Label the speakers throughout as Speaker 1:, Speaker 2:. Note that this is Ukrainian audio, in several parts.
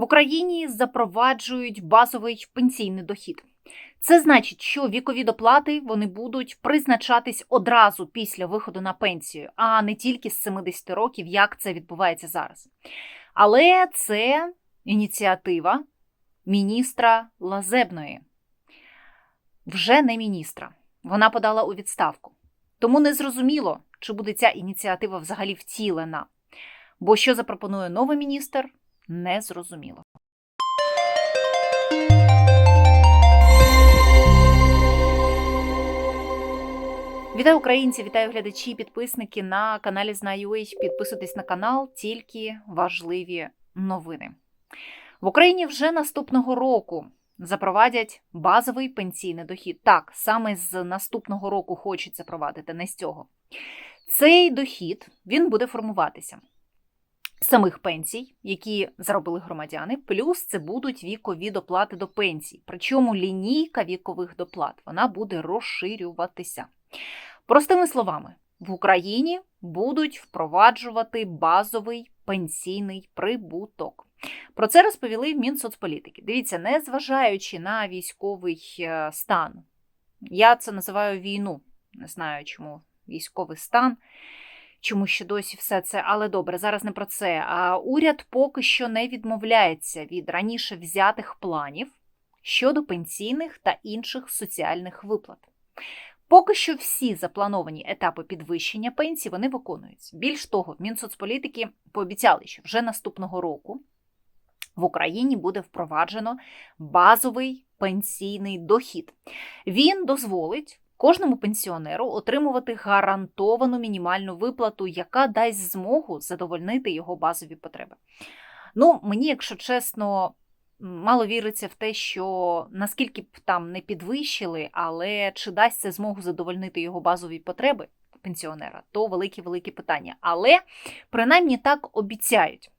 Speaker 1: В Україні запроваджують базовий пенсійний дохід. Це значить, що вікові доплати вони будуть призначатись одразу після виходу на пенсію, а не тільки з 70 років, як це відбувається зараз. Але це ініціатива міністра Лазебної, вже не міністра. Вона подала у відставку. Тому не зрозуміло, чи буде ця ініціатива взагалі втілена. Бо що запропонує новий міністр, не зрозуміло. Вітаю українці, вітаю глядачі, підписники на каналі Знаю.ua. Підписуйтесь на канал, тільки важливі новини. В Україні вже наступного року запровадять базовий пенсійний дохід. Так, саме з наступного року хочуть запровадити, не з цього. Цей дохід він буде формуватися самих пенсій, які заробили громадяни, плюс це будуть вікові доплати до пенсій. Причому лінійка вікових доплат вона буде розширюватися. Простими словами, в Україні будуть впроваджувати базовий пенсійний прибуток. Про це розповіли в Мінсоцполітики. Дивіться, незважаючи на військовий е, стан, я це називаю війну. Не знаю, чому військовий стан чому ще досі все це, але добре, зараз не про це. А уряд поки що не відмовляється від раніше взятих планів щодо пенсійних та інших соціальних виплат. Поки що всі заплановані етапи підвищення пенсій вони виконуються. Більш того, Мінсоцполітики пообіцяли, що вже наступного року в Україні буде впроваджено базовий пенсійний дохід. Він дозволить кожному пенсіонеру отримувати гарантовану мінімальну виплату, яка дасть змогу задовольнити його базові потреби. Ну, мені, якщо чесно, мало віриться в те, що наскільки б там не підвищили, але чи дасть це змогу задовольнити його базові потреби пенсіонера, то велике-велике питання. Але принаймні так обіцяють.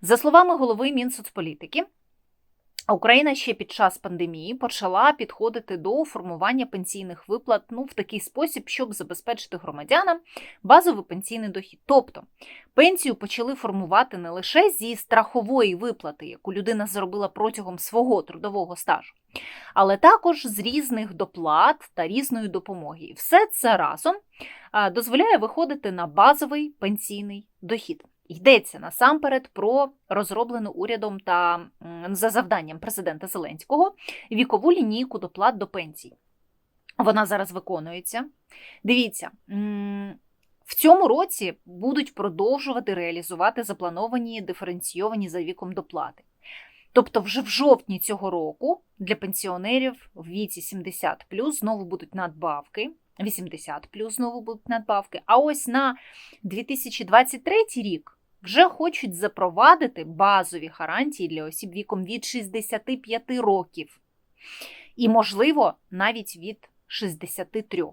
Speaker 1: За словами голови Мінсоцполітики, Україна ще під час пандемії почала підходити до формування пенсійних виплат ну, в такий спосіб, щоб забезпечити громадянам базовий пенсійний дохід. Тобто пенсію почали формувати не лише зі страхової виплати, яку людина заробила протягом свого трудового стажу, але також з різних доплат та різної допомоги. І все це разом дозволяє виходити на базовий пенсійний дохід. Йдеться насамперед про розроблену урядом та за завданням президента Зеленського вікову лінійку доплат до пенсій. Вона зараз виконується. Дивіться, в цьому році будуть продовжувати реалізувати заплановані диференційовані за віком доплати. Тобто, вже в жовтні цього року для пенсіонерів в віці 70 знову будуть надбавки. 80 плюс знову будуть надбавки. А ось на 2023 рік вже хочуть запровадити базові гарантії для осіб віком від 65 років. І, можливо, навіть від 63.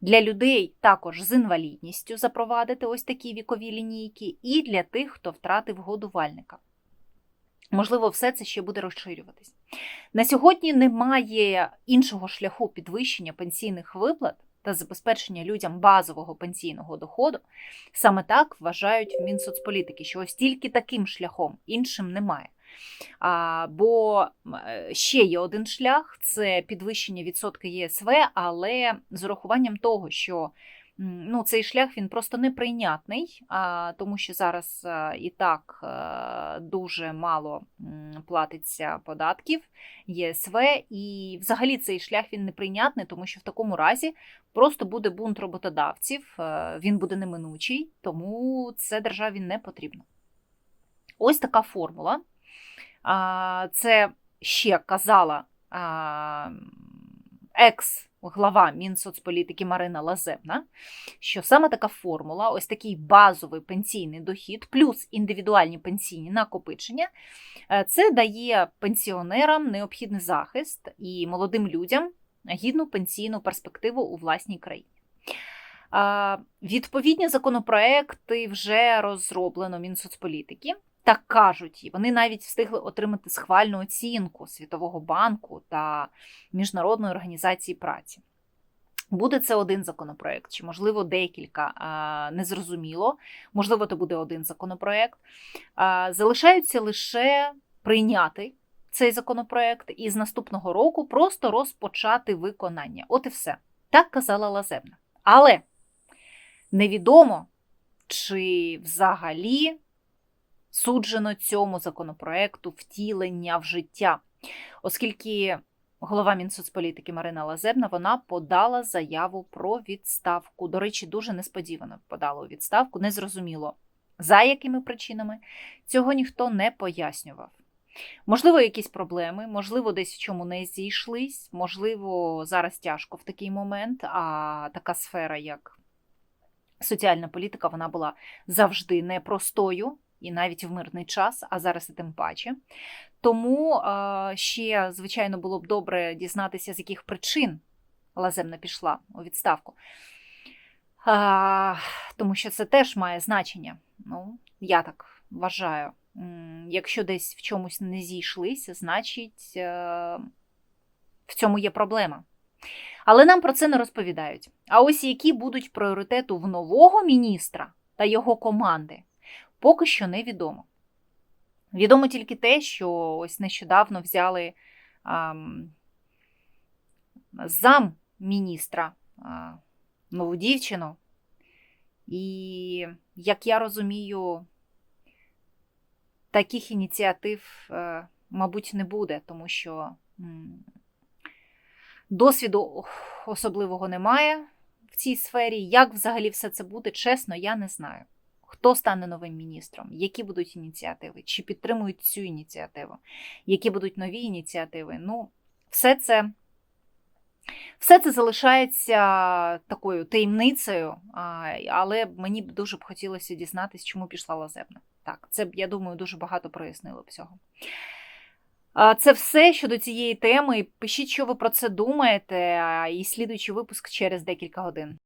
Speaker 1: Для людей також з інвалідністю запровадити ось такі вікові лінійки, і для тих, хто втратив годувальника. Можливо, все це ще буде розширюватись. На сьогодні немає іншого шляху підвищення пенсійних виплат, та забезпечення людям базового пенсійного доходу, саме так вважають в Мінсоцполітики, що ось тільки таким шляхом іншим немає. А, Бо е, ще є один шлях це підвищення відсотка ЄСВ, але з урахуванням того, що ну, цей шлях він просто неприйнятний, тому що зараз і так е, дуже мало платиться податків ЄСВ, і взагалі цей шлях він неприйнятний, тому що в такому разі просто буде бунт роботодавців, е, він буде неминучий, тому це державі не потрібно. Ось така формула. Це ще казала екс глава Мінсоцполітики Марина Лазебна, що саме така формула, ось такий базовий пенсійний дохід, плюс індивідуальні пенсійні накопичення, е, це дає пенсіонерам необхідний захист і молодим людям гідну пенсійну перспективу у власній країні. Відповідні законопроекти вже розроблено Мінсоцполітики так кажуть, і вони навіть встигли отримати схвальну оцінку Світового банку та Міжнародної організації праці. Буде це один законопроект, чи, можливо, декілька, незрозуміло. Можливо, це буде один законопроект. Залишаються лише прийняти цей законопроект і з наступного року просто розпочати виконання. От і все. Так казала Лазебна. Але невідомо, чи взагалі суджено цьому законопроекту втілення в життя, оскільки голова Мінсоцполітики Марина Лазебна вона подала заяву про відставку. До речі, дуже несподівано подала у відставку, незрозуміло за якими причинами цього ніхто не пояснював. Можливо, якісь проблеми, можливо, десь в чому не зійшлись, можливо, зараз тяжко в такий момент, а така сфера, як соціальна політика, вона була завжди непростою і навіть в мирний час, а зараз і тим паче. Тому е, ще, звичайно, було б добре дізнатися, з яких причин Лаземна пішла у відставку. Тому що це теж має значення. Ну, я так вважаю. Якщо десь в чомусь не зійшлися, значить е, в цьому є проблема. Але нам про це не розповідають. А ось які будуть пріоритети в нового міністра та його команди, поки що невідомо. Відомо тільки те, що ось нещодавно взяли ам, зам міністра а, нову дівчину. І, як я розумію, таких ініціатив, е, мабуть, не буде, тому що м, досвіду особливого немає в цій сфері. Як взагалі все це буде, чесно, я не знаю. Хто стане новим міністром, які будуть ініціативи, чи підтримують цю ініціативу, які будуть нові ініціативи. Ну, все це. Все це залишається такою таємницею, але мені б дуже б хотілося дізнатися, чому пішла Лазебна. Так, це б, я думаю, дуже багато прояснило б. Це все щодо цієї теми. Пишіть, що ви про це думаєте, і слідуючий випуск через декілька годин.